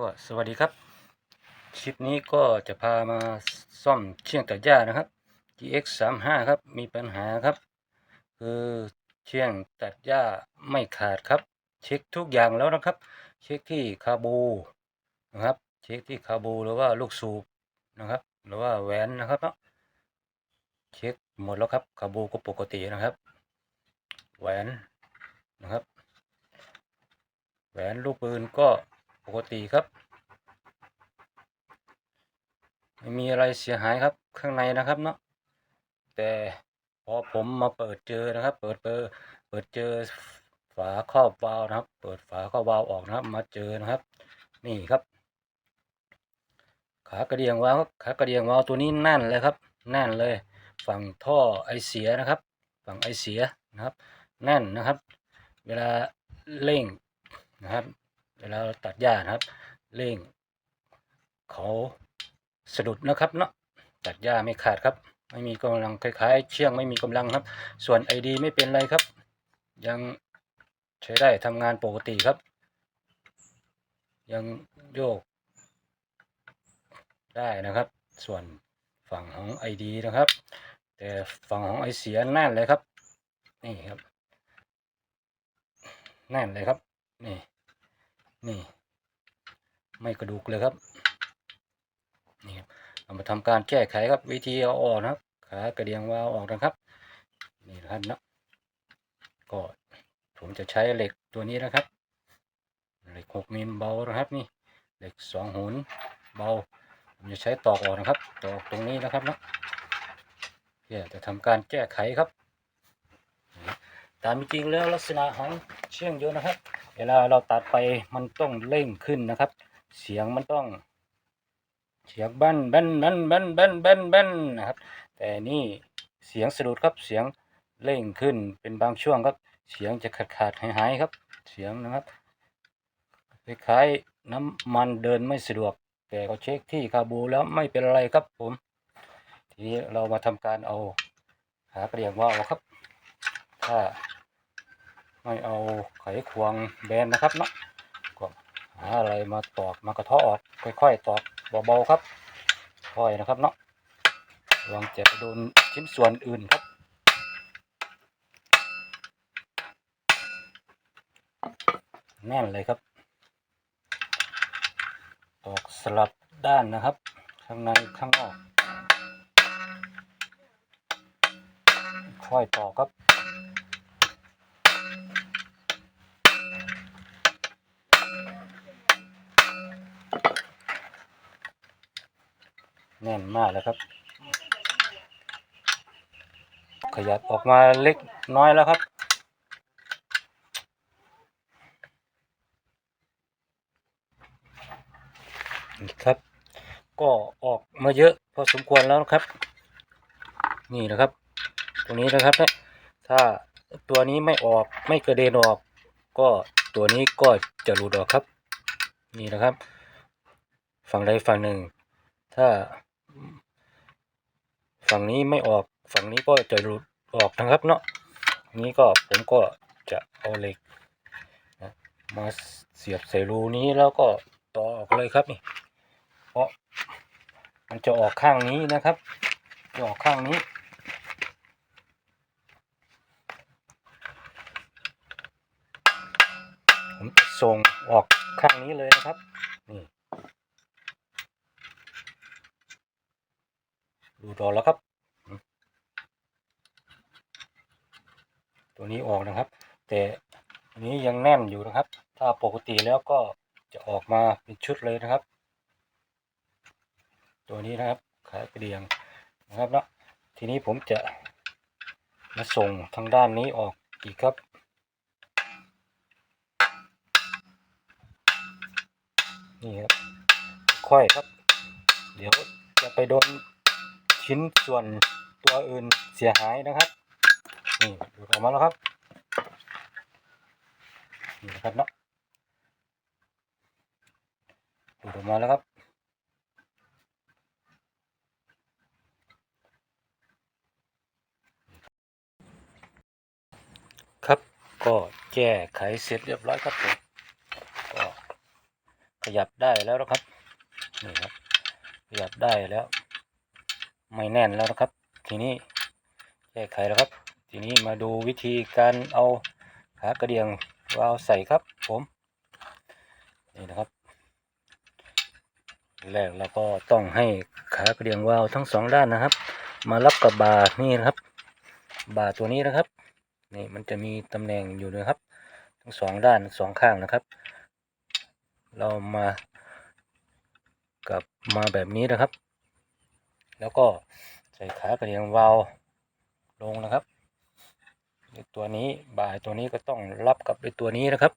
ก็สวัสดีครับ คลิปนี้ก็จะพามาซ่อมเชียงตัดหญ้านะครับ GX 3 5ครับ มีปัญหาครับ คือเชียงตัดหญ้าไม่ขาดครับ เช็คทุกอย่างแล้วนะครับ เช็คที่คาบูนะครับ เช็คที่คาบูหรือว่าลูกสูบนะครับ หรือว่าแหวนนะครับเนาะเช็คหมดแล้วครับคาบูก็ปกตินะครับ แหวนนะครับ แหวนลูกปืนก็ ปกติครับ ไม่มีอะไรเสียหายครับข้างในนะครับเนาะแต่พอผมมาเปิดเจอนะครับ เปิดเปิดเปิดเจอฝาครอบวาล์วนะครับ เปิดฝาครอบวาล์วออกนะครับ มาเจอนะครับ นี่ครับ ขากระเดียงวาล์วขากระเดียงวาล์วตัวนี้แน่นเลยครับแน่นเลย ฝั่งท่อไอเสียนะครับ ฝั่งไอเสียนะครับ แน่นนะครับ เวลาเร่งนะครับ เวลาเราตัดหญ้านะครับ เร่ง เขาสะดุดนะครับเนาะตัดหญ้าไม่ขาดครับ ไม่มีกำลังคล้ายๆ เชี่ยงไม่มีกำลังครับ ส่วนไอดีไม่เป็นไรครับ ยังใช้ได้ทำงานปกติครับ ยังโยก ได้นะครับ ส่วนฝั่งของไอดีนะครับ แต่ฝั่งของไอเสียแน่นเลยครับ นี่ครับแน่นเลยครับ นี่ นี่ ไม่กระดูกเลยครับนี่ครับเรามาทำการแก้ไขครับ วิธีเอาออกนะครับขากระเดียงวาวออกนะครับ นี่นะครับนะก็ผมจะใช้เหล็กตัวนี้นะครับเหล็กหกมิลเบานะครับนี่เหล็กสองหุนเบาผมจะใช้ตอกออกนะครับ ตอกตรงนี้นะครับนะเพื่อจะทำการแก้ไขครับ ตามจริงแล้วลักษณะของเชื่องยนต์นะครับ เวลาเราตัดไปมันต้องเร่งขึ้นนะครับ เสียงมันต้อง เสียงบันบันบันบันบันบันบันนะครับ แต่นี่เสียงสะดุดครับเสียงเร่งขึ้นเป็นบางช่วงครับ เสียงจะขาดขาดหายหายครับ เสียงนะครับคล้ายๆน้ำมันเดินไม่สะดวก แต่ก็เช็คที่คาบูแล้วไม่เป็นไรครับผม ทีนี้เรามาทำการเอาหากระเดียงว่าวครับ ถ้า ไม่เอาไขควงแบนนะครับเนาะก็หาอะไรมาตอกมากระเทาะออก ค่อยๆ ตอกเบาๆครับค่อยนะครับเนาะระวังจะไปโดนชิ้นส่วนอื่นครับแน่นเลยครับ ตอกสลับด้านนะครับ ข้างในข้างนอก ค่อยตอกครับ แน่นมากเลยครับ ขยับออกมาเล็กน้อยแล้วครับนี่ครับ ก็ออกมาเยอะพอสมควรแล้วครับ นี่นะครับ ตรงนี้นะครับถ้าตัวนี้ไม่ออกไม่กระเด็นออก ก็ตัวนี้ก็จะหลุดออกครับ นี่นะครับ ฝั่งใดฝั่งหนึ่ง ถ้า ฝั่งนี้ไม่ออกฝั่งนี้ก็จะหลุดออกนะครับเนาะนี้ก็ผมก็จะเอาเหล็กนะมาเสียบใส่รูนี้แล้วก็ต่อออกเลยครับนี่เพราะมันจะออกข้างนี้นะครับจะออกข้างนี้ผมจะส่งออกข้างนี้เลยนะครับ นี่ ดูดออแล้วครับ ตัวนี้ออกนะครับ แต่อันนี้ยังแน่นอยู่นะครับ ถ้าปกติแล้วก็จะออกมาเป็นชุดเลยนะครับ ตัวนี้นะครับขากระเดียงนะครับเนาะทีนี้ผมจะมาส่งทางด้านนี้ออกอีกครับนี่ครับค่อยครับ เดี๋ยวจะไปโดน ชิ้นส่วนตัวอื่นเสียหายนะครับ นี่ดูดออกมาแล้วครับ นี่นะครับเนาะดูดออกมาแล้วครับครับก็แก้ไขเสร็จเรียบร้อยครับผมก็ขยับได้แล้วนะครับนี่ครับขยับได้แล้ว ไม่แน่นแล้วนะครับ ทีนี้แก้ไขแล้วครับ ทีนี้มาดูวิธีการเอาขากระเดียงวาล์วใส่ครับ ผมนี่นะครับแรกเราก็ต้องให้ขากระเดียงวาล์วทั้งสองด้านนะครับ มารับกับบาร์นี่นะครับ บาร์ตัวนี้นะครับนี่มันจะมีตำแหน่งอยู่นะครับ ทั้งสองด้านสองข้างนะครับ เรามากับมาแบบนี้นะครับ แล้วก็ใส่ขากระเดียงวาล์วลงนะครับตัวนี้บ่าร์ตัวนี้ก็ต้องรับกับไอตัวนี้นะครับ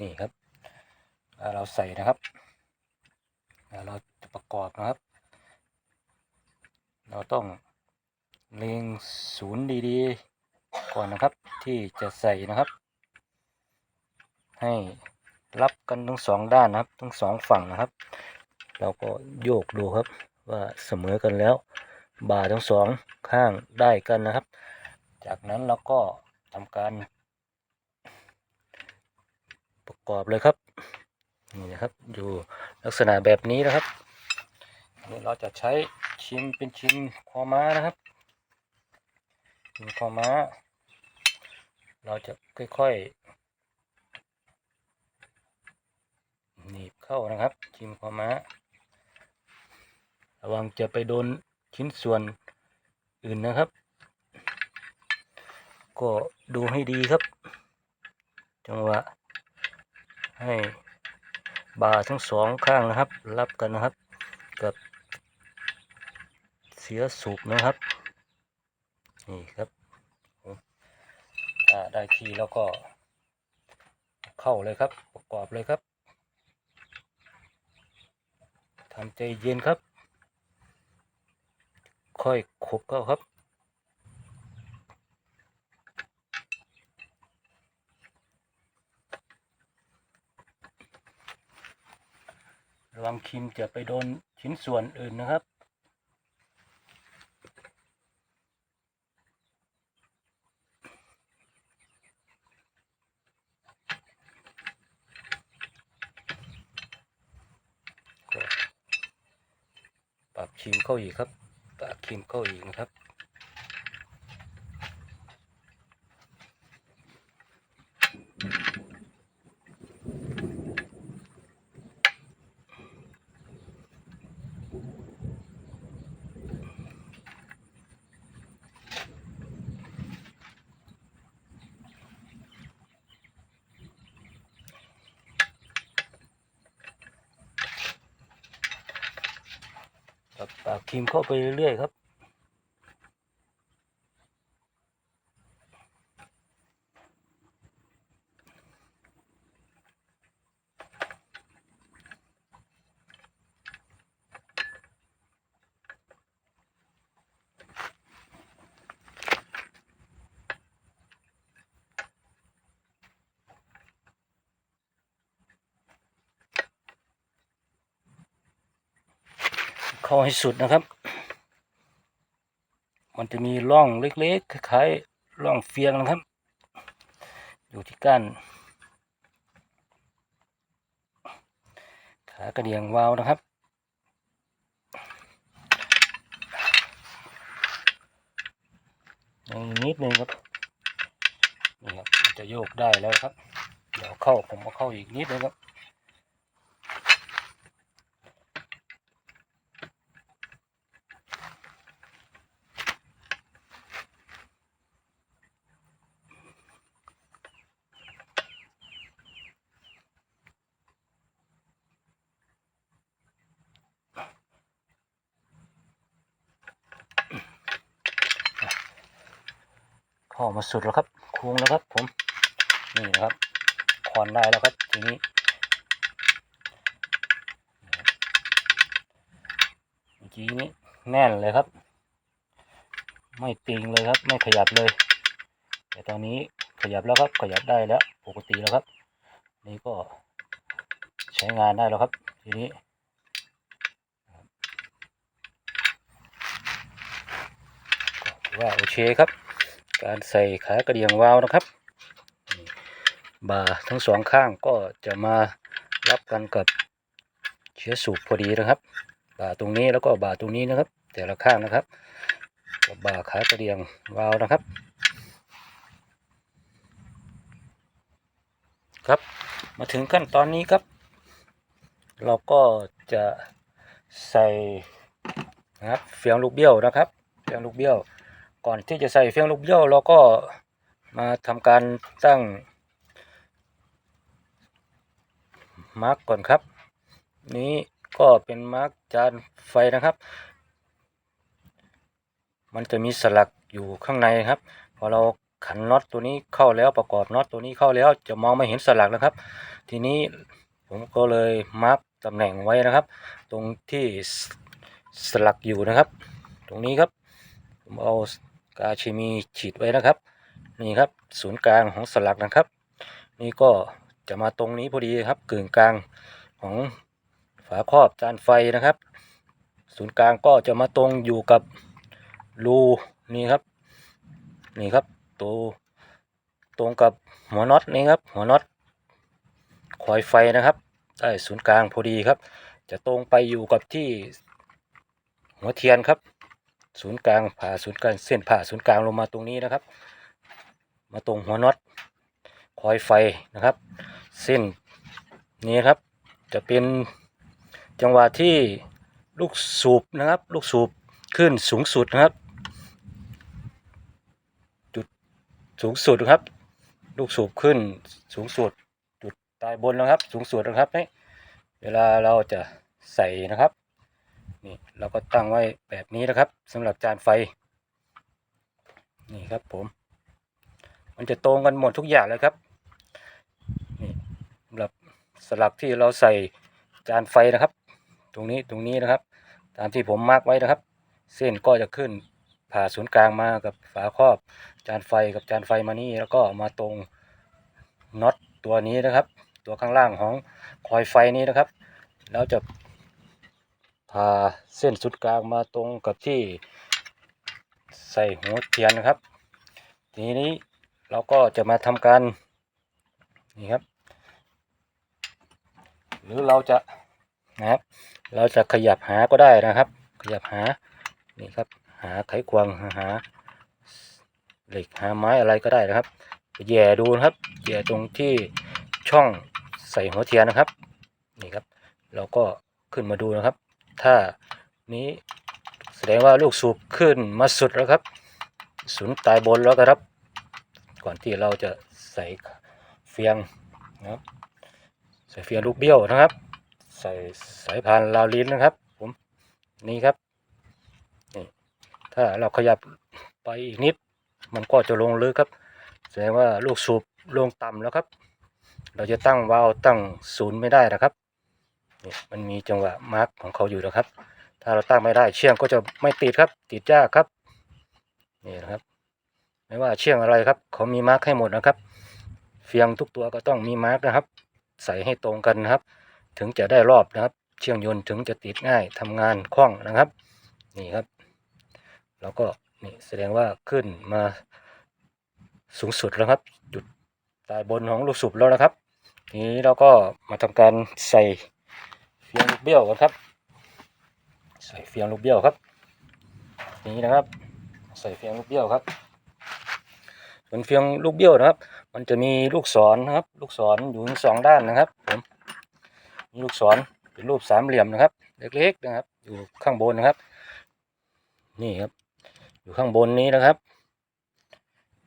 นี่ครับเราใส่นะครับเราจะประกอบนะครับ เราต้องเล็งศูนย์ดีๆ ก่อนนะครับที่จะใส่นะครับ ให้รับกันทั้งสองด้านนะครับ ทั้งสองฝั่งนะครับ เราก็โยกดูครับ ว่าเสมอกันแล้วบาทั้งสองข้างได้กันนะครับ จากนั้นเราก็ทำการ ประกอบเลยครับนี่นะครับอยู่ลักษณะแบบนี้นะครับนี่เราจะใช้ชิมเป็นชิมคอม้านะครับชิมคอม้า เราจะค่อยๆหนีบเข้านะครับชิมคอม้า ระวังจะไปโดนชิ้นส่วนอื่นนะครับ ก็ดูให้ดีครับ จังหวะ ให้บาทั้งสองข้างนะครับ รับกันนะครับ กับเสียสูบนะครับ นี่ครับถ้าได้ทีแล้วก็ เข้าเลยครับ ประกอบเลยครับทำใจเย็นครับ ค่อยขบเข้าครับ ระวังครีมจะไปโดนชิ้นส่วนอื่นนะครับปรับครีมเข้าอีกครับ ครีมเข้าอีกนะครับ ปรับปากครีมเข้าไปเรื่อยๆครับ เข้าให้สุดนะครับ มันจะมีร่องเล็กๆคล้ายๆร่องเฟียงนะครับ อยู่ที่ก้านขากระเดียงวาวนะครับย่างนิดนึงครับนี่ครับจะโยกได้แล้วครับ เดี๋ยวเข้าผมก็เข้าอีกนิดนึงครับ สุดแล้วครับโค้งแล้วครับผมนี่นะครับคอนได้แล้วครับทีนี้เมื่อกี้นี้แน่นเลยครับ ไม่ติงเลยครับ ไม่ขยับเลย แต่ตอนนี้ขยับแล้วครับ ขยับได้แล้ว ปกติแล้วครับ นี่ก็ใช้งานได้แล้วครับ ทีนี้ว่าโอเคครับ การใส่ขากระเดียงวาวนะครับนี่าทั้งสองข้างก็จะมารับกันกับเชื้อสูบพอดีนะครับ บ่าตรงนี้แล้วก็บ่าตรงนี้นะครับ แต่ละข้างนะครับกับบ่าขากระเดียงวาวนะครับ ครับมาถึงขั้นตอนนี้ครับ เราก็จะใส่นะครับเฟียงลูกเบี้ยวนะครับเฟียงลูกเบี้ยว ก่อนที่จะใส่เฟียงลูกเบี้ยวเราก็มาทำการตั้งมาร์กก่อนครับ นี้ก็เป็นมาร์กจานไฟนะครับ มันจะมีสลักอยู่ข้างในครับ พอเราขันน็อตตัวนี้เข้าแล้วประกอบน็อตตัวนี้เข้าแล้วจะมองไม่เห็นสลักนะครับ ทีนี้ผมก็เลยมาร์กตำแหน่งไว้นะครับ ตรงที่สสลักอยู่นะครับ ตรงนี้ครับผมเอา กาชิมีฉีดไว้นะครับ นี่ครับศูนย์กลางของสลักนะครับ นี่ก็จะมาตรงนี้พอดีครับกึ่งกลางของฝาครอบจานไฟนะครับ ศูนย์กลางก็จะมาตรงอยู่กับรูนี่ครับ นี่ครับตัวตรงกับหัวน็อตนี่ครับ หัวน็อตคอยไฟนะครับได้ศูนย์กลางพอดีครับ จะตรงไปอยู่กับที่หัวเทียนครับ ศูนย์กลางผ่าศูนย์กลางเส้นผ่าศูนย์กลางลงมาตรงนี้นะครับ มาตรงหัวน็อตคอยไฟนะครับ เส้นนี้ครับ จะเป็นจังหวะที่ลูกสูบนะครับ ลูกสูบขึ้นสูงสุดนะครับ จุดสูงสุดนะครับ ลูกสูบขึ้นสูงสุด จุดตายบนนะครับ สูงสุดนะครับนี่เวลาเราจะใส่นะครับ นี่เราก็ตั้งไว้แบบนี้นะครับสำหรับจานไฟ นี่ครับผม มันจะตรงกันหมดทุกอย่างเลยครับนี่สำหรับสลักที่เราใส่จานไฟนะครับ ตรงนี้ตรงนี้นะครับ ตามที่ผมมาร์กไว้นะครับ เส้นก็จะขึ้นผ่าศูนย์กลางมากับฝาครอบจานไฟกับจานไฟมานี่แล้วก็มาตรงน็อตตัวนี้นะครับ ตัวข้างล่างของคอยไฟนี้นะครับ แล้วจะ พาเส้นสุดกลางมาตรงกับที่ใส่หัวเทียนนะครับ ทีนี้เราก็จะมาทำการนี่ครับ หรือเราจะนะครับ เราจะขยับหาก็ได้นะครับ ขยับหานี่ครับ หาไขควงหาเหล็กหาไม้อะไรก็ได้นะครับแย่ดูนะครับแย่ตรงที่ช่องใส่หัวเทียนนะครับ นี่ครับ เราก็ขึ้นมาดูนะครับ ถ้านี้แสดงว่าลูกสูบขึ้นมาสุดแล้วครับ ศูนย์ตายบนแล้วครับ ก่อนที่เราจะใส่เฟียงนะครับ ใส่เฟียงลูกเบี้ยวนะครับ ใส่สายพานราวลิ้นนะครับผมนี่ครับนี่ถ้าเราขยับไปอีกนิด มันก็จะลงลึกครับ แสดงว่าลูกสูบลงต่ำแล้วครับ เราจะตั้งวาล์วตั้งศูนย์ไม่ได้นะครับ มันมีจังหวะมาร์กของเขาอยู่นะครับ ถ้าเราตั้งไม่ได้เชือกก็จะไม่ติดครับ ติดยากครับนี่นะครับ ไม่ว่าเชือกอะไรครับ เขามีมาร์กให้หมดนะครับ เฟียงทุกตัวก็ต้องมีมาร์กนะครับ ใส่ให้ตรงกันนะครับ ถึงจะได้รอบนะครับ เชือกยนต์ถึงจะติดง่ายทำงานคล่องนะครับ นี่ครับ แล้วก็นี่แสดงว่าขึ้นมาสูงสุดแล้วครับจุดตายบนของลูกสูบแล้วนะครับ ทีนี้เราก็มาทำการใส่ ฟียงลูกเบี้ยวกันครับ ใส่เฟียงลูกเบี้ยวครับนี่นะครับ ใส่เฟียงลูกเบี้ยวครับส่วนเฟียงลูกเบี้ยวนะครับ มันจะมีลูกศรนะครับ ลูกศรอยู่ทั้งสองด้านนะครับผมมีลูกศรเป็นรูปสามเหลี่ยมนะครับ เล็กๆนะครับ อยู่ข้างบนนะครับ นี่ครับ อยู่ข้างบนนี้นะครับ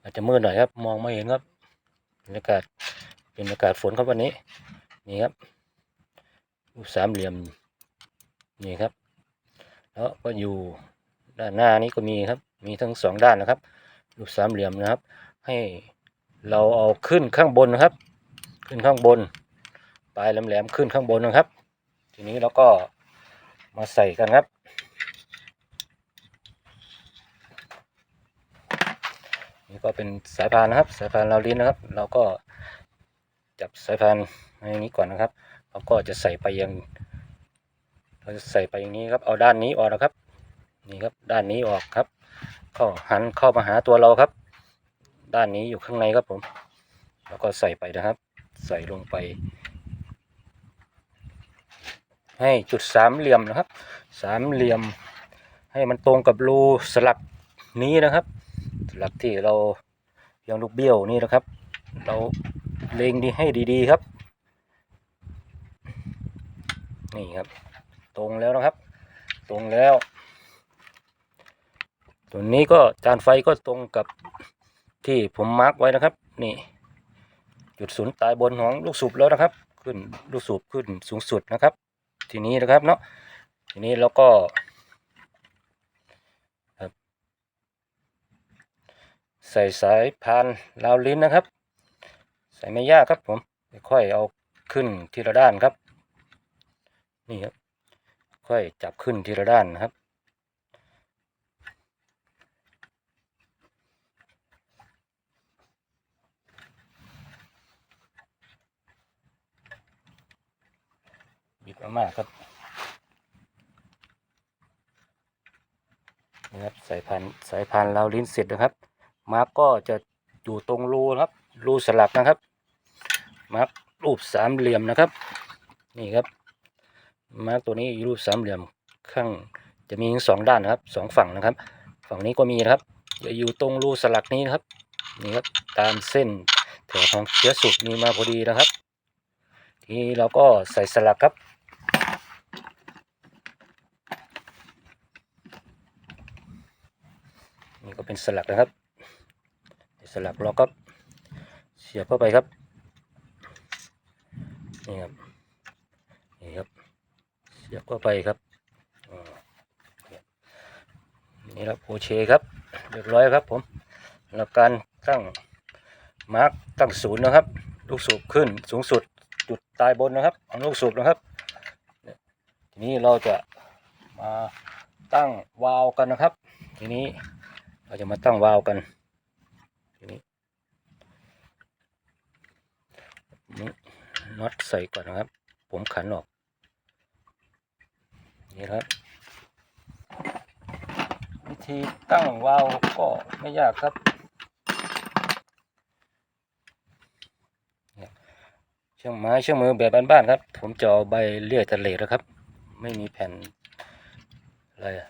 อาจจะมืดหน่อยครับ มองไม่เห็นครับบรรยากาศเป็นบรรยากาศฝนครับวันนี้ นี่ครับ รูปสามเหลี่ยมนี่ครับ แล้วก็อยู่ด้านหน้านี้ก็มีครับ มีทั้งสองด้านนะครับ รูปสามเหลี่ยมนะครับ ให้เราเอาขึ้นข้างบนนะครับ ขึ้นข้างบน ปลายแหลมๆขึ้นข้างบนนะครับ ทีนี้เราก็มาใส่กันครับ นี่ก็เป็นสายพานนะครับ สายพานเราลิ้นนะครับ เราก็จับสายพานในนี้ก่อนนะครับ เราก็จะใส่ไปยังเราจะใส่ไปอย่างนี้ครับเอาด้านนี้ออกนะครับ นี่ครับด้านนี้ออกครับเข้าหันเข้ามาหาตัวเราครับ ด้านนี้อยู่ข้างในครับผม แล้วก็ใส่ไปนะครับ ใส่ลงไป ให้จุดสามเหลี่ยมนะครับ สามเหลี่ยม ให้มันตรงกับรูสลักนี้นะครับสลักที่เรายังลูกเบี้ยวนี่นะครับ เราเล็งดีให้ดีๆครับ นี่ครับ ตรงแล้วนะครับ ตรงแล้ว ตัวนี้ก็จานไฟก็ตรงกับที่ผมมาร์กไว้นะครับ นี่ จุดศูนย์ตายบนของลูกสูบแล้วนะครับ ขึ้นลูกสูบขึ้นสูงสุดนะครับ ทีนี้นะครับเนาะทีนี้เราก็ใส่สายพานราวลิ้นนะครับ ใส่ไม่ยากครับผมค่อยเอาขึ้นทีละด้านครับ นี่ครับ ค่อยจับขึ้นทีละด้านนะครับบีบมากๆครับนี่ครับสายพันสายพันเราลิ้นเสร็จนะครับ มาร์กก็จะอยู่ตรงรูนะครับ รูสลักนะครับ มาร์กรูปสามเหลี่ยมนะครับ นี่ครับ มาตัวนี้รูปสามเหลี่ยมข้างจะมีทั้งสองด้านนะครับสองฝั่งนะครับ ฝั่งนี้ก็มีนะครับจะอยู่ตรงรูสลักนี้นะครับนี่ครับตามเส้นแถวของเชื้อสุกนี้มาพอดีนะครับ ทีนี้เราก็ใส่สลักครับนี่ก็เป็นสลักนะครับ สลักเราก็เสียบเข้าไปครับนี่ครับ เสียบเข้าไปครับนี่ครับโอเคครับเรียบร้อยครับผมแล้วการตั้งมาร์กตั้งศูนย์นะครับ ลูกสูบขึ้นสูงสุดจุดตายบนนะครับของลูกสูบนะครับนี่ยทีนี้เราจะมาตั้งวาล์วกันนะครับ ทีนี้เราจะมาตั้งวาล์วกันทีนี้นี่น็อตใส่ก่อนนะครับ ผมขันออก นี่ครับ วิธีตั้งวาล์วก็ไม่ยากครับเนี่ยเครื่องไม้เครื่องมือแบบบ้านๆครับ ผมจะเอาใบเลื่อยตะเหล็กนะครับ ไม่มีแผ่นอะไรอะ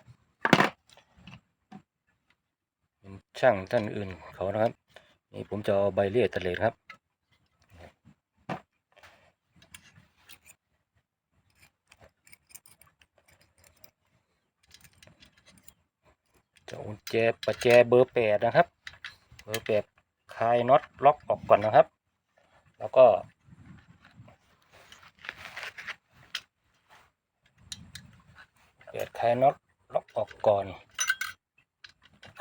เป็นช่างท่านอื่นเขานะครับ นี่ผมจะเอาใบเลี่ยตะเลดครับ จะอุนแจประแจเบอร์แปดนะครับ เบอร์แปดคลายน็อตล็อกออกก่อนนะครับ แล้วก็แปดคลายน็อตล็อกออกก่อน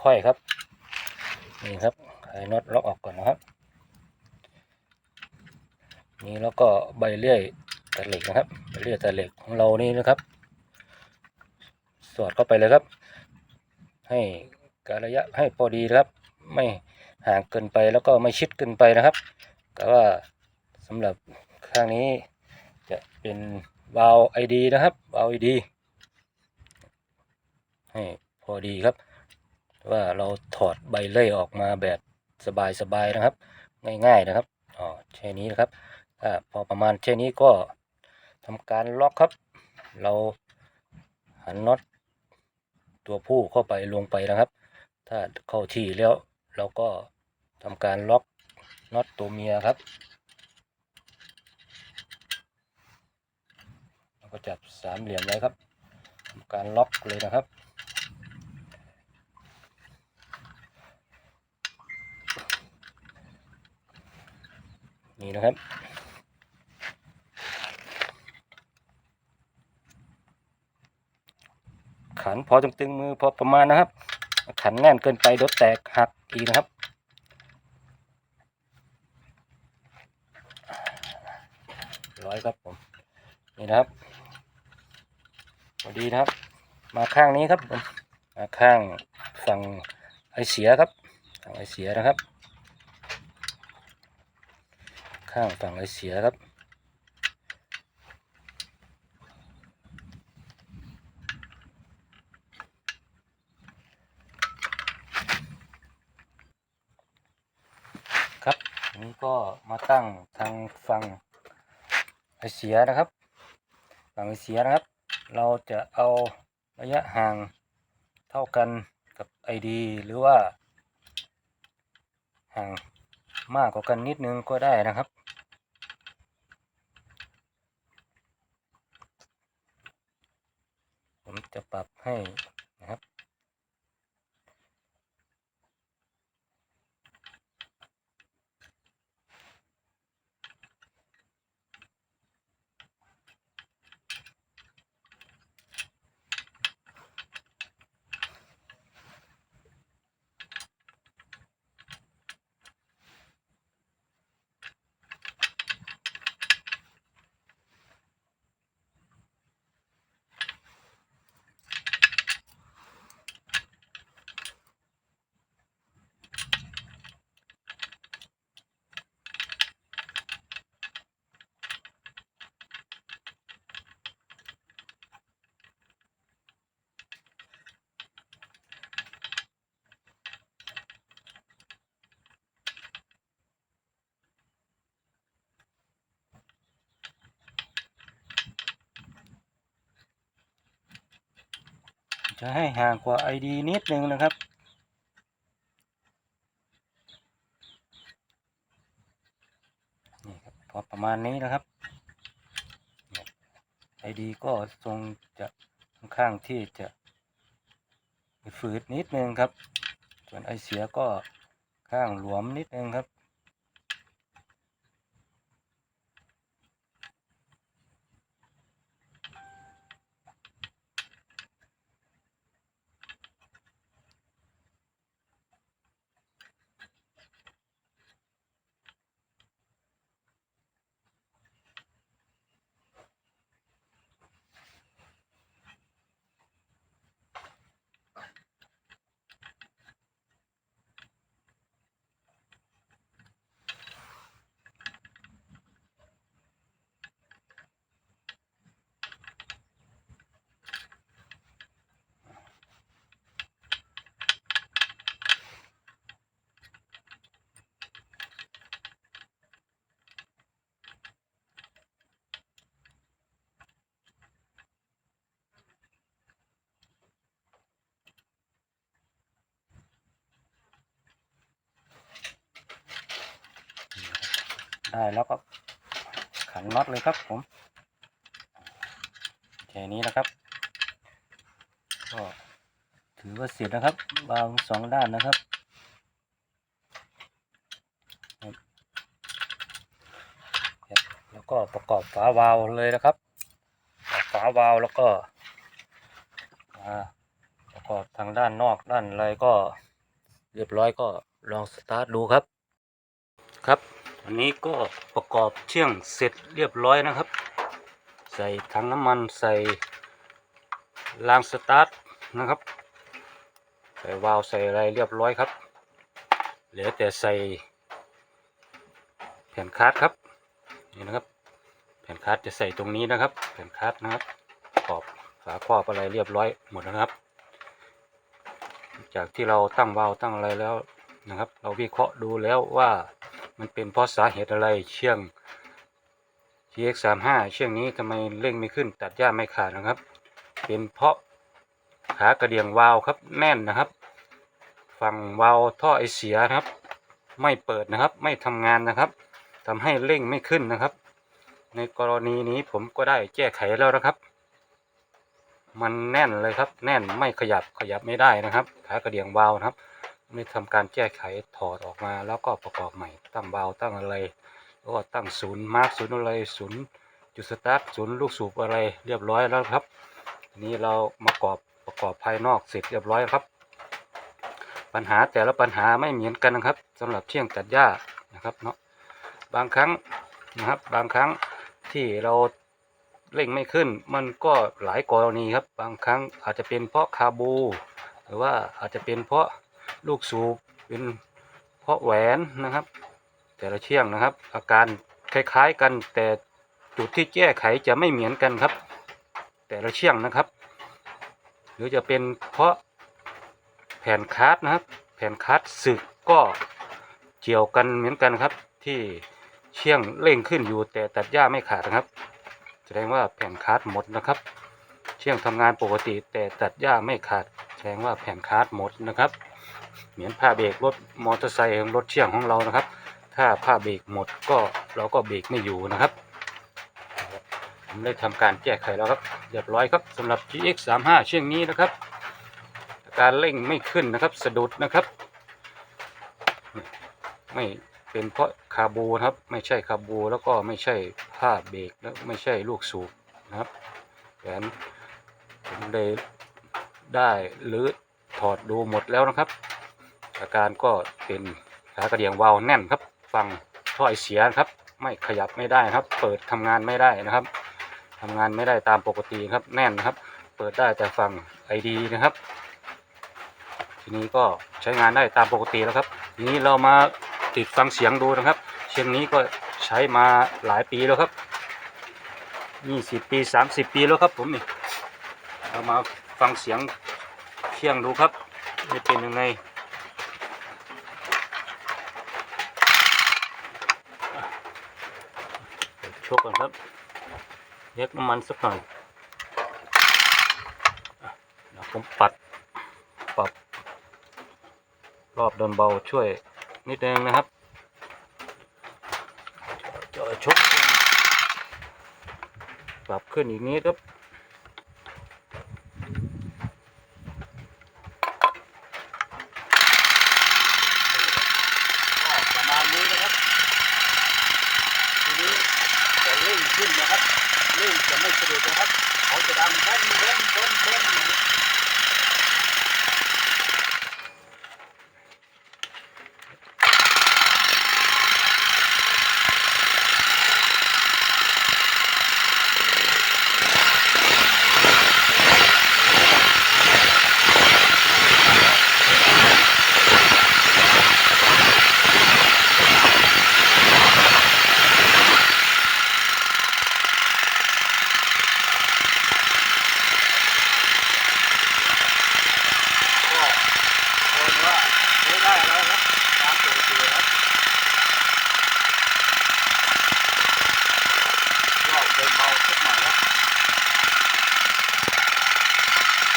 ค่อยครับ นี่ครับคลายน็อตล็อกออกก่อนนะครับ นี่แล้วก็ใบเลื่อยตะเหล็กนะครับ ใบเลื่อยตะเหล็กของเรานี่นะครับ สอดเข้าไปเลยครับ ให้กระยะให้พอดีครับ ไม่ห่างเกินไปแล้วก็ไม่ชิดเกินไปนะครับแต่ว่าสำหรับข้างนี้จะเป็นวาล์วไอดีนะครับวาล์วไอดีให้พอดีครับ ว่าเราถอดใบเล่อออกมาแบบสบายๆนะครับ ง่ายๆนะครับอ๋อแค่นี้นะครับถ้าพอประมาณแค่นี้ก็ทำการล็อกครับ เราหันน็อต ตัวผู้เข้าไปลงไปนะครับ ถ้าเข้าที่แล้วเราก็ทำการล็อกน็อตตัวเมียครับเราก็จับสามเหลี่ยมไว้ครับทำการล็อกเลยนะครับนี่นะครับ ขันพอตึงๆมือพอประมาณนะครับ ขันแน่นเกินไปเดี๋ยวแตกหักอีกนะครับร้อยครับผมนี่นะครับพอดีนะครับ มาข้างนี้ครับผมมาข้างฝั่งไอเสียครับฝั่งไอเสียนะครับ ข้างฝั่งไอเสียครับ ครับอั นี้ก็มาตั้งทางฝั่งไอเสียนะครับ ฝั่งไอเสียนะครับ เราจะเอาระยะห่างเท่ากันกับ ID หรือว่า ห่างมากกว่ากันนิดนึงก็ได้นะครับผมจะปรับให้นะครับ จะให้ห่างกว่า ID นิดนึงนะครับ นี่ครับพอประมาณนี้นะครับไอดีก็ทรงจะค่อนข้างที่จะฝืดนิดนึงครับ ส่วนไอเสียก็ข้างหลวมนิดนึงครับ ได้แล้วก็ขันน็อตเลยครับผมแค่นี้นะครับ ก็ถือว่าเสร็จนะครับวาล์วสองด้านนะครับแล้วก็ประกอบฝาวาล์วเลยนะครับฝาวาล์วแล้วก็ประกอบทางด้านนอกด้านอะไรก็เรียบร้อยก็ลองสตาร์ทดูครับครับ อันนี้ก็ประกอบเชื่องเสร็จเรียบร้อยนะครับ ใส่ถังน้ำมันใส่รางสตาร์ทนะครับ ใส่วาล์วใส่อะไรเรียบร้อยครับ เหลือแต่ใส่แผ่นคาร์ดครับนี่นะครับ แผ่นคาร์ดจะใส่ตรงนี้นะครับ แผ่นคาร์ดนะครับขอบฝาครอบอะไรเรียบร้อยหมดแล้วนะครับ จากที่เราตั้งวาล์วตั้งอะไรแล้วนะครับ เราวิเคราะห์ดูแล้วว่า มันเป็นเพราะสาเหตุอะไรเชื่อง GX35 เชื่องนี้ทำไมเร่งไม่ขึ้นตัดหญ้าไม่ขาดนะครับ เป็นเพราะขากระเดียงวาล์วครับแน่นนะครับ ฝั่งวาล์วท่อไอเสียครับ ไม่เปิดนะครับไม่ทำงานนะครับทำให้เร่งไม่ขึ้นนะครับ ในกรณีนี้ผมก็ได้แก้ไขแล้วนะครับ มันแน่นเลยครับ แน่นไม่ขยับขยับไม่ได้นะครับ ขากระเดียงวาล์วนะครับ ไม่ทำการแก้ไขถอดออกมาแล้วก็ประกอบใหม่ ตั้งวาตั้งอะไรแล้วก็ตั้งศูนย์มาร์กศูนย์อะไรศูนย์จุดสตาร์ทศูนย์ลูกสูบอะไรเรียบร้อยแล้วครับทีนี้เรามากรอบประกอบภายนอกเสร็จเรียบร้อยครับ ปัญหาแต่ละปัญหาไม่เหมือนกันนะครับสำหรับเชี่ยงตัดหญ้านะครับเนาะบางครั้งนะครับบางครั้งที่เราเร่งไม่ขึ้น มันก็หลายกรณีครับ บางครั้งอาจจะเป็นเพราะคาบู หรือว่าอาจจะเป็นเพราะ ลูกสูบเป็นเพราะแหวนนะครับ แต่ละเชี่ยงนะครับ อาการคล้ายๆกัน แต่จุดที่แก้ไขจะไม่เหมือนกันครับ แต่ละเชี่ยงนะครับ หรือจะเป็นเพราะแผ่นคาร์ดนะครับ แผ่นคาร์ดสึกก็เกี่ยวกันเหมือนกันครับ ที่เชี่ยงเร่งขึ้นอยู่แต่ตัดหญ้าไม่ขาดนะครับ แสดงว่าแผ่นคาร์ดหมดนะครับ เชียงทำงานปกติแต่ตัดหญ้าไม่ขาด แสดงว่าแผ่นคาร์ดหมดนะครับ เหมือนผ้าเบรกรถมอเตอร์ไซค์รถเชียงของเรานะครับ ถ้าผ้าเบรกหมดก็เราก็เบรกไม่อยู่นะครับผมได้ทำการแก้ไขแล้วครับเรียบร้อยครับสำหรับ GX 3 5เชียงนี้นะครับ การเร่งไม่ขึ้นนะครับสะดุดนะครับ ไม่เป็นเพราะคาบูนครับ ไม่ใช่คาบูแล้วก็ไม่ใช่ผ้าเบรกแล้วไม่ใช่ลูกสูบนะครับแผนผมเลยได้หรือถอดดูหมดแล้วนะครับ อาการก็เป็นขากระเดียงวาวแน่นครับฟังถ้อยเสียครับ ไม่ขยับไม่ได้ครับ เปิดทำงานไม่ได้นะครับทำงานไม่ได้ตามปกติครับแน่นครับ เปิดได้แต่ฟังไอดีนะครับ ทีนี้ก็ใช้งานได้ตามปกติแล้วครับ ทีนี้เรามาติดฟังเสียงดูนะครับ เชียงนี้ก็ใช้มาหลายปีแล้วครับยี่สิบปีสามสิบปีแล้วครับผมนี่เรามาฟังเสียงเชียงดูครับจะเป็นยังไง ชกก่อนครับเย็กน้ำมันสักหน่อยอะเดี๋ยวผมปัดปรับรอบโดนเบาช่วยนิดนึงนะครับจะชกปรับขึ้นอีกนิดครับ ก็ประมาณนี้นะครับ ทีนี้จะเร่งขึ้นนะครับเร่งจะไม่สะดุดนะครับ เขาจะดังเบิ้ลเบิ้ลเบิ้ลเบิ้ลก็โดนว่าใช้ได้แล้วครับตามปกติครับรอบเดินเบาสักหน่อยครับ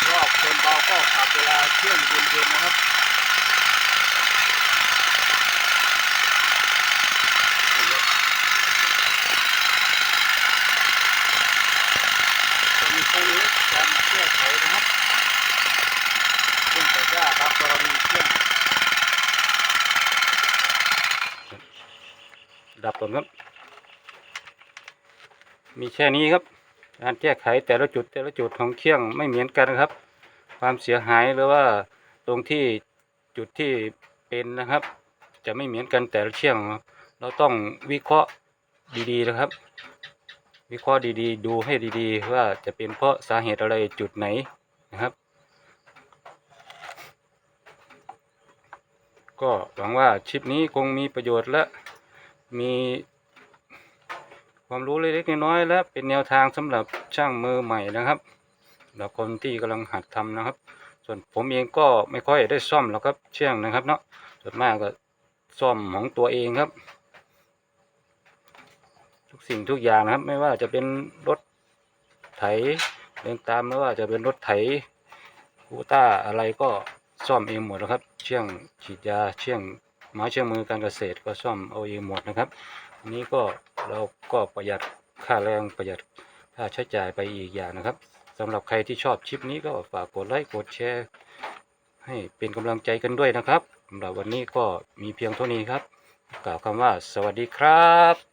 รอบเดินเบาก็ปรับเวลาเที่ยงเย็นๆนะครับ จะมีแค่นี้การแก้ไขนะครับซึ่งแต่ว่าบางกรณีเช่นดับก่อนครับ มีแค่นี้ครับ การแก้ไขแต่ละจุดแต่ละจุดของเครื่องไม่เหมือนกันนะครับ ความเสียหายหรือว่าตรงที่จุดที่เป็นนะครับ จะไม่เหมือนกันแต่ละเครื่องเราต้องวิเคราะห์ดีๆนะครับ วิเคราะห์ดีๆ ดูให้ดีๆ ว่าจะเป็นเพราะสาเหตุอะไรจุดไหนนะครับ ก็หวังว่าคลิปนี้คงมีประโยชน์และมี ความรู้เล็กๆน้อยๆและเป็นแนวทางสำหรับช่างมือใหม่นะครับสำหรับคนที่กำลังหัดทำนะครับ ส่วนผมเองก็ไม่ค่อยได้ซ่อมหรอกครับเชื่องนะครับเนาะส่วนมากก็ซ่อมของตัวเองครับ ทุกสิ่งทุกอย่างนะครับ ไม่ว่าจะเป็นรถไถเดินตามไม่ว่าจะเป็นรถไถคูต้าอะไรก็ซ่อมเองหมดนะครับ เชื่องฉีดยาเชื่องไม้เชื่องมือการเกษตรก็ซ่อมเอาเองหมดนะครับ อันนี้ก็เราก็ประหยัดค่าแรงประหยัดค่าใช้จ่ายไปอีกอย่างนะครับสำหรับใครที่ชอบชิปนี้ก็ฝากกดไลค์กดแชร์ ให้เป็นกำลังใจกันด้วยนะครับสำหรับวันนี้ก็มีเพียงเท่านี้ครับ กล่าวคำว่าสวัสดีครับ